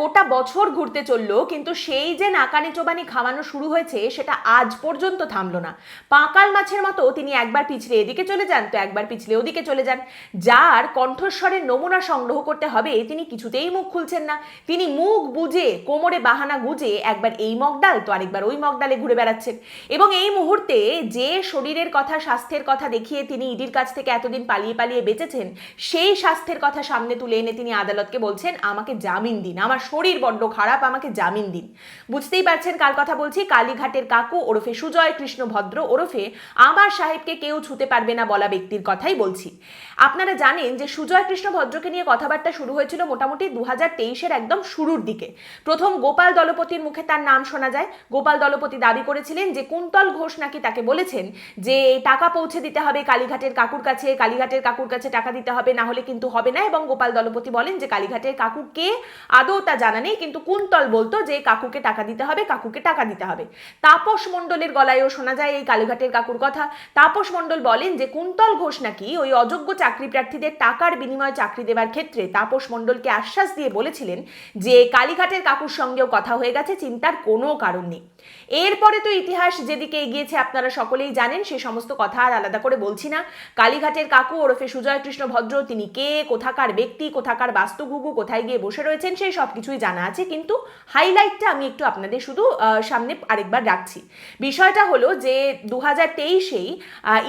গোটা বছর ঘুরতে চলল, কিন্তু সেই যে নাকানি চোবানি খাওয়ানো শুরু হয়েছে, সেটা আজ পর্যন্ত থামলো না। পাঁকাল মাছের মতো তিনি একবার পিছলে এদিকে চলে যান, তো একবার পিছলে ওদিকে চলে যান। যার কণ্ঠস্বরের নমুনা সংগ্রহ করতে হবে, তিনি কিছুতেই মুখ খুলছেন না। তিনি মুখ বুঝে কোমরে বাহানা গুজে একবার এই মগডাল তো আরেকবার ওই মগডালে ঘুরে বেড়াচ্ছেন। এবং এই মুহূর্তে যে শরীরের কথা, স্বাস্থ্যের কথা দেখিয়ে তিনি ইডির কাছ থেকে এতদিন পালিয়ে পালিয়ে বেঁচেছেন, সেই স্বাস্থ্যের কথা সামনে তুলে এনে তিনি আদালতকে বলছেন, আমাকে জামিন দিন, আমার শরীর বড্ড খারাপ, আমাকে জামিন দিন। বুঝতেই পারছেন কার কথা বলছি? কালীঘাটের কাকু ওরফে সুজয় কৃষ্ণ ভদ্র ওরফে আমার সাহেবকে কেউ ছুতে পারবে না বলা ব্যক্তির কথাই বলছি। আপনারা জানেন যে সুজয় কৃষ্ণ ভদ্রকে নিয়ে কথাবার্তা শুরু হয়েছিল মোটামুটি দু হাজার একদম শুরুর দিকে। প্রথম গোপাল দলপতির মুখে তার নাম শোনা যায়। গোপাল দলপতি দাবি করেছিলেন যে কুন্তল ঘোষ নাকি তাকে বলেছেন যে টাকা পৌঁছে দিতে হবে কালীঘাটের কাকুর কাছে, কালীঘাটের কাকুর কাছে টাকা দিতে হবে, না হলে কিন্তু হবে না। এবং গোপাল দলপতি বলেন যে কালীঘাটের কাকু কে আদৌ তা জানা নেই, কিন্তু কুন্তল বলতো যে কাকুকে টাকা দিতে হবে, কাকুকে টাকা দিতে হবে। তাপস মণ্ডলের গলায়ও শোনা যায় এই কালীঘাটের কাকুর কথা। তাপস মণ্ডল বলেন যে কুন্তল ঘোষ নাকি ওই অযোগ্য চাকরি প্রার্থীদের টাকার বিনিময়ে চাকরি দেওয়ার ক্ষেত্রে তাপস মণ্ডলকে আশ্বাস দিয়ে বলেছিলেন যে কালীঘাটের কাকুর সঙ্গেও কথা হয়ে গেছে, চিন্তার কোনো কারণ নেই। এরপরে তো ইতিহাস যেদিকে এগিয়েছে আপনারা সকলেই জানেন, সে সমস্ত কথা আর আলাদা করে বলছি না। কালীঘাটের কাকু ওরফে সুজয় কৃষ্ণ ভদ্র, তিনি কে, কোথাকার ব্যক্তি, কোথাকার বাস্তুঘুঘু কোথায় গিয়ে বসে রয়েছেন, সেই সব কিছুই জানা আছে, কিন্তু হাইলাইটটা আমি একটু আপনাদের শুধু সামনে আরেকবার রাখছি। বিষয়টা হলো যে দু হাজার তেইশেই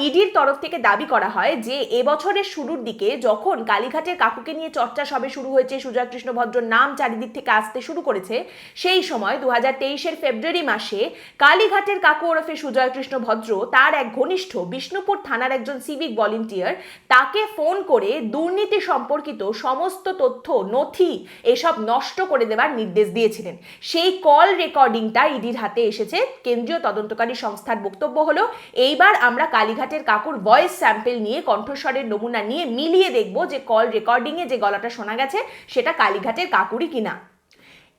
ইডির তরফ থেকে দাবি করা হয় যে এবছরের শুরুর দিকে যখন কালীঘাটের কাকুকে নিয়ে চর্চা সবে শুরু হয়েছে, সুজয় কৃষ্ণ ভদ্রর নাম চারিদিক থেকে আসতে শুরু করেছে, সেই সময় দু হাজার তেইশের ফেব্রুয়ারি মাসে কালীঘাটের কাকু ওরফে সুজয় কৃষ্ণ ভদ্র, তার এক ঘনিষ্ঠ বিষ্ণুপুর থানার একজন সিভিক ভলেন্টিয়ার তাকে ফোন করে দুর্নীতি সম্পর্কিত সমস্ত তথ্য, নথি, এসব নষ্ট করে দেওয়ার নির্দেশ দিয়েছিলেন। সেই কল রেকর্ডিংটা ইডির হাতে এসেছে। কেন্দ্রীয় তদন্তকারী সংস্থার বক্তব্য হলো, এইবার আমরা কালীঘাটের কাকুর ভয়েস স্যাম্পেল নিয়ে, কণ্ঠস্বরের নমুনা নিয়ে মিলিয়ে দেখব যে কল রেকর্ডিংয়ে যে গলাটা শোনা গেছে, সেটা কালীঘাটের কাকুরই কিনা।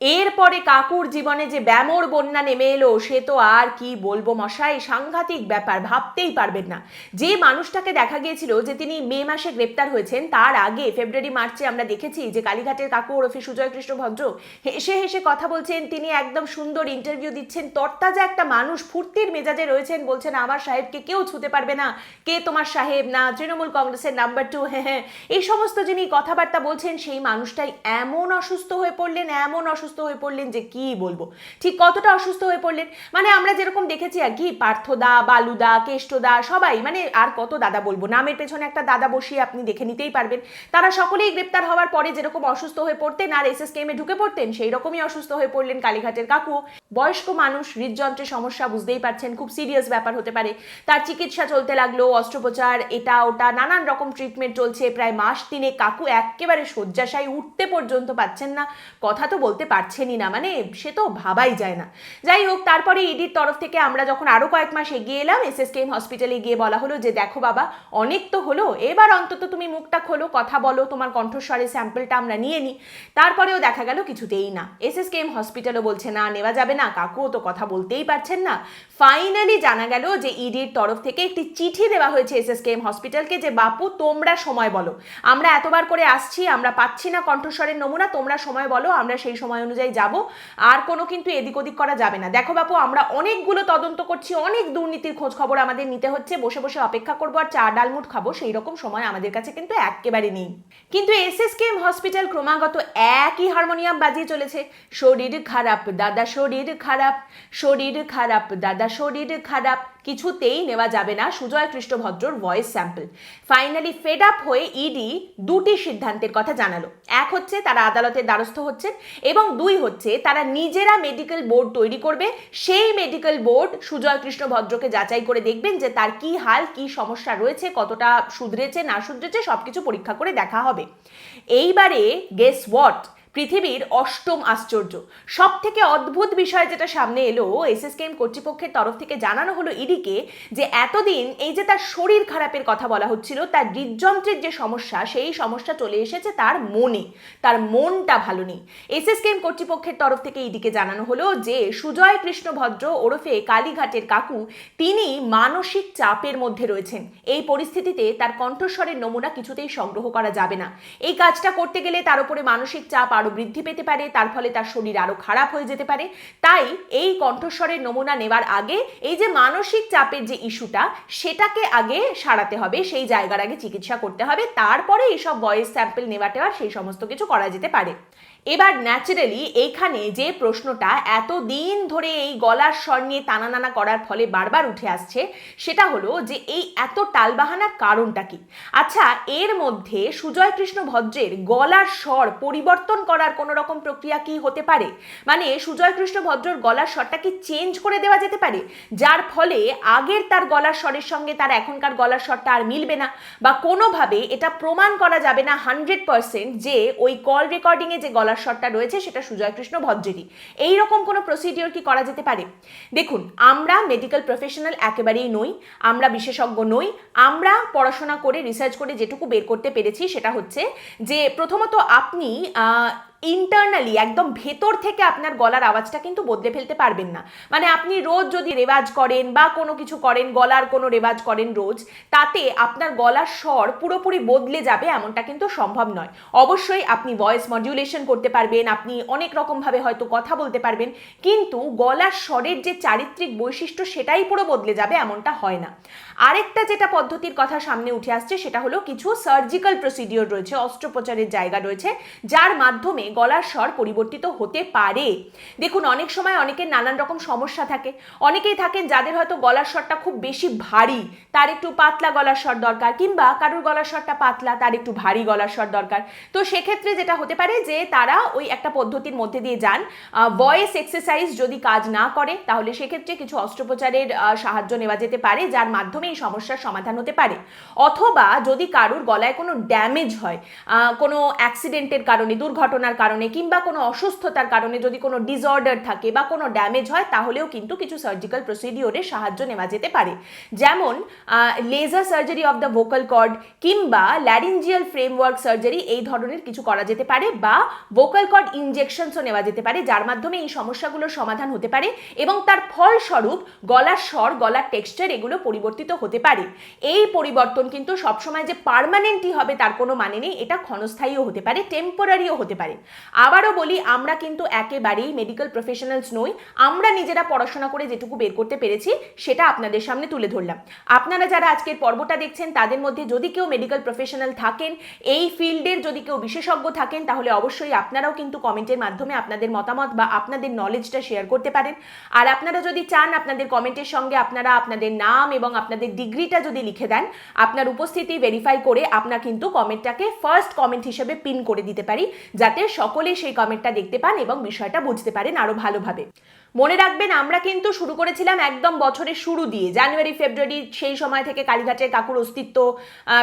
এরপরে কাকুর জীবনে যে ব্যামোর বন্যা নেমে এলো, সে তো আর কি বলব মশাই, সাংঘাতিক ব্যাপার, ভাবতেই পারবেন না। যে মানুষটাকে দেখা গিয়েছিল যে তিনি মে মাসে গ্রেপ্তার হয়েছেন, তার আগে ফেব্রুয়ারি, মার্চে আমরা দেখেছি যে কালীঘাটের কাকু ওরফে সুজয় কৃষ্ণ ভদ্র হেসে হেসে কথা বলছেন, তিনি একদম সুন্দর ইন্টারভিউ দিচ্ছেন, তরতাজা একটা মানুষ, ফুর্তির মেজাজে রয়েছেন, বলছেন, আমার সাহেবকে কেউ ছুতে পারবে না। কে তোমার সাহেব? না, তৃণমূল কংগ্রেসের নাম্বার টু হ্যাঁ হ্যাঁ। এই সমস্ত যিনি কথাবার্তা বলছেন, সেই মানুষটাই এমন অসুস্থ হয়ে পড়লেন, এমন অসুস্থ হয়ে পড়লেন যে কি বলব? ঠিক কতটা অসুস্থ হয়ে পড়লেন? মানে আমরা যেরকম দেখেছি আর কি, পার্থদা, বালুদা, কেষ্টদা, সবাই মানে আর কত দাদা বলব? নামের পেছনে একটা দাদা বসিয়ে আপনি দেখে নিতেই পারবেন। তারা সকলেই গ্রেপ্তার হওয়ার পরে যেরকম অসুস্থ হয়ে পড়তেন আর এস এস কেমে ঢুকে পড়তেন সেই রকমই অসুস্থ হয়ে পড়লেন কালীঘাটের কাকু। বয়স্ক মানুষ, হৃদযন্ত্রের সমস্যা বুঝতেই পারছেন, খুব সিরিয়াস ব্যাপার হতে পারে। তার চিকিৎসা চলতে লাগল, অস্ত্রোপচার, এটা, ওটা, নানান রকম ট্রিটমেন্ট চলছে। প্রায় মাস তিনে কাকু একেবারে শয্যাশায়ী উঠতে পর্যন্ত পাচ্ছেন না। কথা তো বলতে পারছেনই না মানে সে তো ভাবাই যায় না। যাই হোক, তারপরে ইডির তরফ থেকে আমরা যখন আরও কয়েক মাস এগিয়ে এলাম এস এস কেম হসপিটালে গিয়ে বলা হলো যে, দেখো বাবা, অনেক তো হলো, এবার অন্তত তুমি মুখটা খোলো, কথা বলো, তোমার কণ্ঠস্বরের স্যাম্পলটা আমরা নিয়ে নিই তারপরেও দেখা গেল কিছুতেই না। এস এস কেম হসপিটালও বলছে, না, নেওয়া যাবে না, কাকুও তো কথা বলতেই পারছেন না। ফাইনালি জানা গেল যে, ইডির তরফ থেকে একটি চিঠি দেওয়া হয়েছে এস এস কেম হসপিটালকে যে, বাপু, তোমরা সময় বলো। আমরা এতবার করে আসছি, আমরা পাচ্ছি না কণ্ঠস্বরের নমুনা, তোমরা সময় বলো, আমরা সেই সময় অনুযায়ী যাব, আর কোনো কিন্তু এদিক ওদিক করা যাবে না। দেখো বাপু, আমরা অনেকগুলো তদন্ত করছি, অনেক দুর্নীতির খোঁজ খবর আমাদের নিতে হচ্ছে, বসে বসে অপেক্ষা করব আর চা ডালমুট খাব, সেই রকম সময় আমাদের কাছে কিন্তু একেবারে নেই। কিন্তু এস এস কেম হসপিটাল ক্রমাগত একই হারমোনিয়াম বাজিয়ে চলেছে। শরীর খারাপ, দাদা, শরীর খারাপ শরীর খারাপ, দাদা, শরীর খারাপ। কিছুতেই নেওয়া যাবে না Sujay কৃষ্ণভদ্রর voice sample finally fed up হয়ে ইডি দুটি সিদ্ধান্তের কথা জানালো। এক হচ্ছে, তারা আদালতের দ্বারস্থ হচ্ছেন এবং দুই হচ্ছে, তারা নিজেরা মেডিকেল বোর্ড তৈরি করবে। সেই মেডিকেল বোর্ড সুজয় কৃষ্ণ ভদ্রকে যাচাই করে দেখবেন যে তার কি হাল, কি সমস্যা রয়েছে, কতটা শুধরেছে, না শুধরেছে, সবকিছু পরীক্ষা করে দেখা হবে। এইবারে গেস হোয়াট পৃথিবীর অষ্টম আশ্চর্য। সব থেকে অদ্ভুত বিষয় যেটা সামনে এলো এসএসকেএম কর্তৃপক্ষের তরফ থেকে জানানো হলো ইডিকে যে এতদিন এই যে তার শরীর খারাপের কথা বলা হচ্ছিল, তার হৃদযন্ত্রের যে সমস্যা, সেই সমস্যা চলে এসেছে তার মনে। তার মনটা ভালো নেই। এসএসকেএম কর্তৃপক্ষের তরফ থেকে ইডিকে জানানো হলো যে, সুজয় কৃষ্ণ ভদ্র ওরফে কালীঘাটের কাকু, তিনি মানসিক চাপের মধ্যে রয়েছেন। এই পরিস্থিতিতে তার কণ্ঠস্বরের নমুনা কিছুতেই সংগ্রহ করা যাবে না। এই কাজটা করতে গেলে তার উপরে মানসিক চাপ আরও আরও বৃদ্ধি পেতে পারে, তার ফলে তার শরীর আরও খারাপ হয়ে যেতে পারে। তাই এই কণ্ঠস্বরের নমুনা নেওয়ার আগে এই যে মানসিক চাপের যে ইস্যুটা, সেটাকে আগে সারাতে হবে, সেই জায়গার আগে চিকিৎসা করতে হবে। তারপরে এইসব ভয়েস স্যাম্পেল নেওয়া টেওয়া সেই সমস্ত কিছু করা যেতে পারে। এবার ন্যাচারালি এইখানে যে প্রশ্নটা এত দিন ধরে এই গলার স্বর নিয়ে টানা নানা করার ফলে বারবার উঠে আসছে, সেটা হলো যে এই এত টালবাহানার কারণটা কি? আচ্ছা এর মধ্যে সুজয় কৃষ্ণ ভদ্রের গলার স্বর পরিবর্তন করার কোনো রকম প্রক্রিয়া কি হতে পারে? মানে সুজয় কৃষ্ণ ভদ্রর গলার স্বরটা কি চেঞ্জ করে দেওয়া যেতে পারে? যার ফলে আগের তার গলার স্বরের সঙ্গে তার এখনকার গলার স্বরটা আর মিলবে না? বা কোনোভাবে এটা প্রমাণ করা যাবে না হান্ড্রেড পার্সেন্ট যে ওই কল রেকর্ডিংয়ে যে গলার স্বরটা রয়েছে, সেটা সুজয় কৃষ্ণ ভদ্রেরই। এই রকম কোনো প্রসিডিওর কি করা যেতে পারে? দেখুন, আমরা মেডিকেল প্রফেশনাল একেবারেই নই, আমরা বিশেষজ্ঞ নই, আমরা পড়াশোনা করে রিসার্চ করে যেটুকু বের করতে পেরেছি সেটা হচ্ছে যে প্রথমত আপনি ইন্টারনালি একদম ভেতর থেকে আপনার গলার আওয়াজটা কিন্তু বদলে ফেলতে পারবেন না। মানে আপনি রোজ যদি রেওয়াজ করেন বা কোনো কিছু করেন, গলার কোনো রেওয়াজ করেন রোজ, তাতে আপনার গলার স্বর পুরোপুরি বদলে যাবে এমনটা কিন্তু সম্ভব নয়। অবশ্যই আপনি ভয়েস মডিউলেশন করতে পারবেন, আপনি অনেক রকমভাবে হয়তো কথা বলতে পারবেন, কিন্তু গলার স্বরের যে চারিত্রিক বৈশিষ্ট্য সেটাই পুরো বদলে যাবে এমনটা হয় না। আরেকটা যেটা পদ্ধতির কথা সামনে উঠে আসছে সেটা হলো কিছু সার্জিক্যাল প্রসিডিওর রয়েছে, অস্ত্রোপচারের জায়গা রয়েছে, যার মাধ্যমে গলার স্বর পরিবর্তিত হতে পারে। দেখুন, অনেক সময় অনেকের নানান রকম সমস্যা থাকে। অনেকেই থাকেন যাদের হয়তো গলার স্বরটা খুব বেশি ভারী, তার একটু পাতলা গলার স্বর দরকার, কিংবা কারোর গলার স্বরটা পাতলা, তার একটু ভারী গলার স্বর দরকার। তো সেক্ষেত্রে যেটা হতে পারে যে, তারা ওই একটা পদ্ধতির মধ্যে দিয়ে যান। ভয়েস এক্সারসাইজ যদি কাজ না করে, তাহলে সেক্ষেত্রে কিছু অস্ত্রোপচারের সাহায্য নেওয়া যেতে পারে, যার মাধ্যমে এই সমস্যার সমাধান হতে পারে। অথবা যদি কারুর গলায় কোনো ড্যামেজ হয় কোনো অ্যাক্সিডেন্টের কারণে, দুর্ঘটনার কারণে কিংবা কোনো অসুস্থতার কারণে যদি কোনো ডিসঅর্ডার থাকে বা কোনো ড্যামেজ হয়, তাহলেও কিন্তু কিছু সার্জিক্যাল প্রসিডিওরের সাহায্য নেওয়া যেতে পারে। যেমন laser surgery of the vocal cord কিংবা ল্যারিঞ্জিয়াল ফ্রেমওয়ার্ক সার্জারি এই ধরনের কিছু করা যেতে পারে বা ভোকাল কর্ড ইনজেকশনসও নেওয়া যেতে পারে, যার মাধ্যমে এই সমস্যাগুলোর সমাধান হতে পারে এবং তার ফলস্বরূপ গলার স্বর, গলার টেক্সচার এগুলো পরিবর্তিত হতে পারে। এই পরিবর্তন কিন্তু সবসময় যে পার্মানেন্টই হবে তার কোনো মানে নেই, এটা ক্ষণস্থায়ীও হতে পারে টেম্পোরারিও হতে পারে। আবারও বলি, আমরা কিন্তু একেবারেই মেডিকেল প্রফেশনালস নই। আমরা নিজেরা পড়াশোনা করে যেটুকু বের করতে পেরেছি, সেটা আপনাদের সামনে তুলে ধরলাম। আপনারা যারা আজকের পর্বটা দেখছেন, তাদের মধ্যে যদি কেউ মেডিকেল প্রফেশনাল থাকেন, এই ফিল্ডের যদি কেউ বিশেষজ্ঞ থাকেন, তাহলে অবশ্যই আপনারাও কিন্তু কমেন্টের মাধ্যমে আপনাদের মতামত বা আপনাদের নলেজটা শেয়ার করতে পারেন। আর আপনারা যদি চান আপনাদের কমেন্টের সঙ্গে আপনারা আপনাদের নাম এবং আপনাদের ডিগ্রিটা যদি লিখে দেন, আপনার উপস্থিতি ভেরিফাই করে আপনার কিন্তু কমেন্টটাকে ফার্স্ট কমেন্ট হিসেবে পিন করে দিতে পারি, যাতে সকলেই সেই কমেন্টটা দেখতে পান এবং বিষয়টা বুঝতে পারেন আরও ভালোভাবে। মনে রাখবেন, আমরা কিন্তু শুরু করেছিলাম একদম বছরের শুরু দিয়ে। জানুয়ারি, ফেব্রুয়ারি সেই সময় থেকে কালীঘাটের কাকুর অস্তিত্ব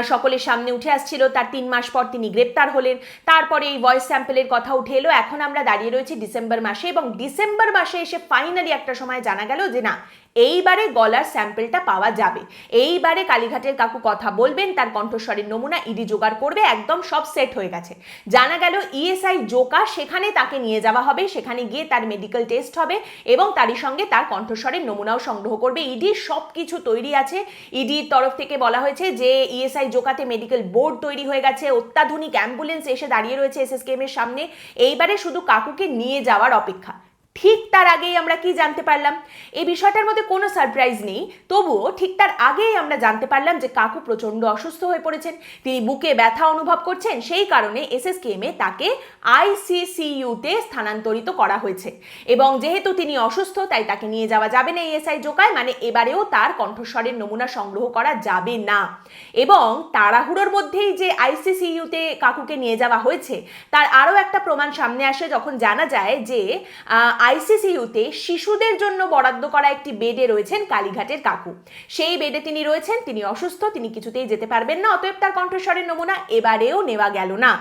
সকলের সামনে উঠে আসছিল। তার তিন মাস পর তিনি গ্রেপ্তার হলেন। তারপরে এই ভয়েস স্যাম্পেলের কথা উঠে এলো। এখন আমরা দাঁড়িয়ে রয়েছি ডিসেম্বর মাসে এবং ডিসেম্বর মাসে এসে ফাইনালি একটা সময় জানা গেল যে না, এইবারে গলার স্যাম্পেলটা পাওয়া যাবে। এইবারে কালীঘাটের কাকু কথা বলবেন, তার কণ্ঠস্বরের নমুনা ইডি জোগাড় করবে, একদম সব সেট হয়ে গেছে। জানা গেল ইএসআই জোকা, সেখানে তাকে নিয়ে যাওয়া হবে। সেখানে গিয়ে তার মেডিকেল টেস্ট হবে। এবং তারই সঙ্গে তার কণ্ঠস্বরের নমুনাও সংগ্রহ করবে। ইডি সব কিছু তৈরি আছে। ইডির তরফ থেকে বলা হয়েছে যে ইএসআই জোকাতে মেডিকেল বোর্ড তৈরি হয়ে গেছে। অত্যাধুনিক অ্যাম্বুলেন্স এসে দাঁড়িয়ে রয়েছে এস এসএসকেএম এর সামনে। এইবারে শুধু কাকুকে নিয়ে যাওয়ার অপেক্ষা। ঠিক তার আগেই আমরা কি জানতে পারলাম? এই বিষয়টার মধ্যে কোনো সারপ্রাইজ নেই। তবুও ঠিক তার আগেই আমরা জানতে পারলাম যে কাকু প্রচণ্ড অসুস্থ হয়ে পড়েছেন। তিনি বুকে ব্যথা অনুভব করছেন, সেই কারণে এসএসকেএমে তাকে আইসিসিইউতে স্থানান্তরিত করা হয়েছে। এবং যেহেতু তিনি অসুস্থ, তাই তাকে নিয়ে যাওয়া যাবে না এএসআই জোকায় মানে এবারেও তার কণ্ঠস্বরের নমুনা সংগ্রহ করা যাবে না। এবং তাড়াহুড়োর মধ্যেই যে আইসিসিইউতে কাকুকে নিয়ে যাওয়া হয়েছে, তার আরও একটা প্রমাণ সামনে আসে যখন জানা যায় যে আইসিসিইউতে শিশুদের জন্য বরাদ্দ করা একটি বেডে রয়েছেন কালীঘাটের কাকু। সেই বেডে তিনি রয়েছেন, তিনি অসুস্থ, তিনি কিছুতেই যেতে পারবেন না, অতএব তার কণ্ঠস্বরের নমুনা এবারেও নেওয়া গেল না।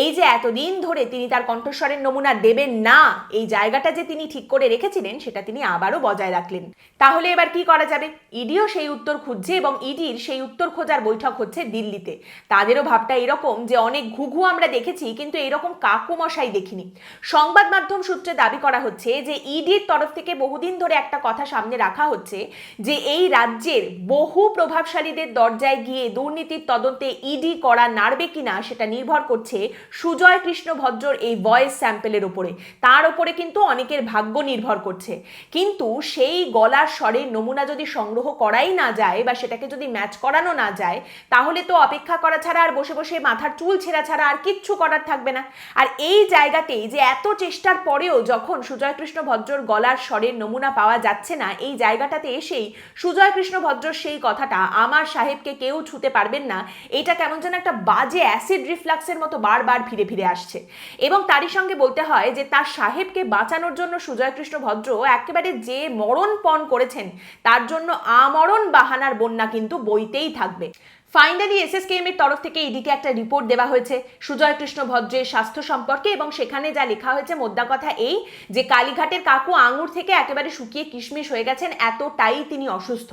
এই যে এতদিন ধরে তিনি তার কণ্ঠস্বরের নমুনা দেবেন না, এই জায়গাটা যে তিনি ঠিক করে রেখেছিলেন, সেটা তিনি আবারও বজায় রাখলেন। তাহলে এবার কি করা যাবে? ইডিও সেই উত্তর খুঁজছে এবং ইডির সেই উত্তর খোঁজার বৈঠক হচ্ছে দিল্লিতে। তাদেরও ভাবটা এরকম যে অনেক ঘুঘু আমরা দেখেছি, কিন্তু এরকম কাকু মশাই দেখিনি। সংবাদ মাধ্যম সূত্রে দাবি করা হচ্ছে যে ইডির তরফ থেকে বহুদিন ধরে একটা কথা সামনে রাখা হচ্ছে যে এই রাজ্যের বহু প্রভাবশালীদের দরজায় গিয়ে দুর্নীতির তদন্তে ইডি করা নাড়বে কিনা সেটা নির্ভর করছে সুজয় কৃষ্ণ ভদ্রর এই ভয়েস স্যাম্পেলের উপরে। তার উপরে কিন্তু অনেকের ভাগ্য নির্ভর করছে। কিন্তু সেই গলার স্বরের নমুনা যদি সংগ্রহ করাই না যায় বা সেটাকে যদি ম্যাচ করানো না যায়, তাহলে তো অপেক্ষা করা ছাড়া আর বসে বসে মাথার চুল ছেঁড়া ছাড়া আর কিচ্ছু করার থাকবে না। আর এই জায়গাতেই যে এত চেষ্টার পরেও যখন সুজয় কৃষ্ণ ভদ্রর গলার স্বরের নমুনা পাওয়া যাচ্ছে না। এই জায়গাটাতে এসেই সুজয় কৃষ্ণ ভদ্রর সেই কথাটা, আমার সাহেবকে কেউ ছুতে পারবেন না। এটা কেমন যেন একটা বাজে অ্যাসিড রিফ্লাক্সের মতো বারবার ফিরে ফিরে আসছে। এবং তারই সঙ্গে বলতে হয় যে, তার সাহেবকে বাঁচানোর জন্য সুজয় কৃষ্ণ ভদ্র একেবারে যে মরণ পণ করেছেন, তার জন্য আমরণ বাহানার বন্যা কিন্তু বইতেই থাকবে। ফাইনালি এসএসকেএম এর তরফ থেকে ইডিকে একটা রিপোর্ট দেওয়া হয়েছে। সুজয় কৃষ্ণ ভদ্রের স্বাস্থ্য সম্পর্কে এবং সেখানে যা লেখা হয়েছে মোদ্দা কথা এই, যে কালীঘাটের কাকু আঙুর থেকে একেবারে শুকিয়ে কিশমিশ হয়ে গেছেন, এতটাই তিনি অসুস্থ।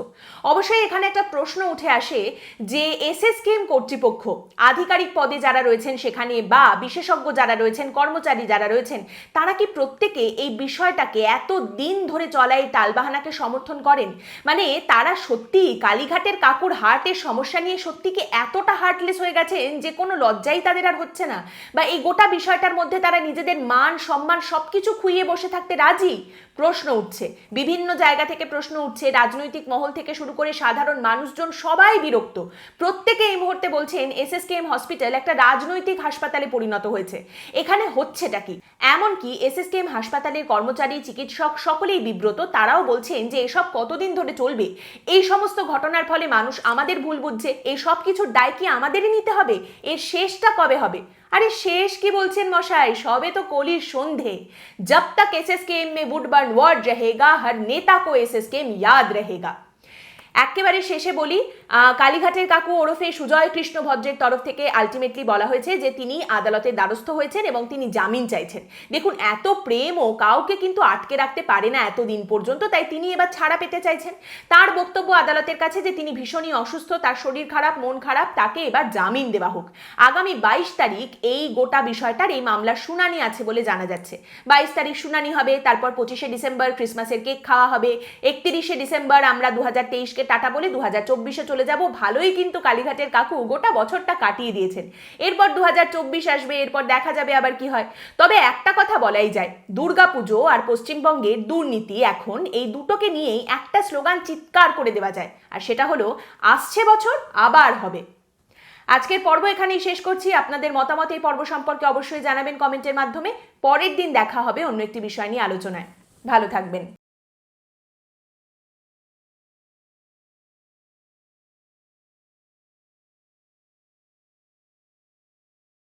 অবশ্যই এখানে একটা প্রশ্ন উঠে আসে যে এসএসকেএম কর্তৃপক্ষ আধিকারিক পদে যারা রয়েছেন সেখানে বা বিশেষজ্ঞ যারা রয়েছেন, কর্মচারী যারা রয়েছেন, তারা কি প্রত্যেকে এই বিষয়টাকে এত দিন ধরে চলা এই টালবাহানাকে সমর্থন করেন? মানে তারা সত্যি কালীঘাটের কাকুর হার্টের সমস্যা নিয়ে সত্যি কি এতটা হার্টলেস হয়ে গেছেন যে কোনো লজ্জাই তাদের আর হচ্ছে না? বা এই গোটা বিষয়টার মধ্যে তারা নিজেদের মান, সম্মান সবকিছু খুইয়ে বসে থাকতে রাজি? প্রশ্ন উঠছে। বিভিন্ন জায়গা থেকে প্রশ্ন উঠছে, রাজনৈতিক মহল থেকে শুরু করে সাধারণ মানুষজন সবাই বিরক্ত। প্রত্যেকে এই মুহূর্তে বলছেন এস এস এসএসকেএম হসপিটাল একটা রাজনৈতিক হাসপাতালে পরিণত হয়েছে। এখানে হচ্ছেটা কি? এমনকি এসএসকেএম হাসপাতালের কর্মচারী, চিকিৎসক সকলেই বিব্রত, তারাও বলছেন যে এসব কতদিন ধরে চলবে? এই সমস্ত ঘটনার ফলে মানুষ আমাদের ভুল বুঝছে এই সব কিছুর দায় কি আমাদেরই নিতে হবে এর শেষটা কবে হবে আরে শেষ কি বলছেন মশাই সবে তো কলির সন্ধে जब तक एसएसकेएम में वुड बर्न वर्ड रहेगा हर नेता को एसएसकेएम याद रहेगा একেবারে শেষে বলি কালীঘাটের কাকু ওরফে সুজয় কৃষ্ণ ভদ্রের তরফ থেকে আলটিমেটলি বলা হয়েছে যে তিনি আদালতের দ্বারস্থ হয়েছেন এবং তিনি জামিন চাইছেন। দেখুন, এত প্রেম ও কাউকে কিন্তু আটকে রাখতে পারে না এতদিন পর্যন্ত, তাই তিনি এবার ছাড়া পেতে চাইছেন। তার বক্তব্য আদালতের কাছে যে তিনি ভীষণই অসুস্থ, তার শরীর খারাপ, মন খারাপ, তাকে এবার জামিন দেওয়া হোক। আগামী বাইশ তারিখ এই গোটা বিষয়টার এই মামলার শুনানি আছে বলে জানা যাচ্ছে। বাইশ তারিখ শুনানি হবে, তারপর পঁচিশে ডিসেম্বর ক্রিসমাসের কেক খাওয়া হবে, একত্রিশে ডিসেম্বর আমরা দু হাজার তেইশকে টাটা বলে দু হাজার চব্বিশে চলে যাব। ভালোই কিন্তু কালীঘাটের কাকু গোটা বছরটা কাটিয়ে দিয়েছেন। এরপর দু হাজার চব্বিশ আসবে, এরপর দেখা যাবে আবার কি হয়। তবে একটা কথা বলাই যায়, দুর্গাপুজো আর পশ্চিমবঙ্গের দুর্নীতি এখন এই দুটোকে নিয়েই একটা স্লোগান চিৎকার করে দেওয়া যায়, আর সেটা হলো, আসছে বছর, আবার হবে। আজকের পর্ব এখানেই শেষ করছি। আপনাদের মতামত এই পর্ব সম্পর্কে অবশ্যই জানাবেন কমেন্টের মাধ্যমে। পরের দিন দেখা হবে অন্য একটি বিষয় নিয়ে আলোচনায়। ভালো থাকবেন।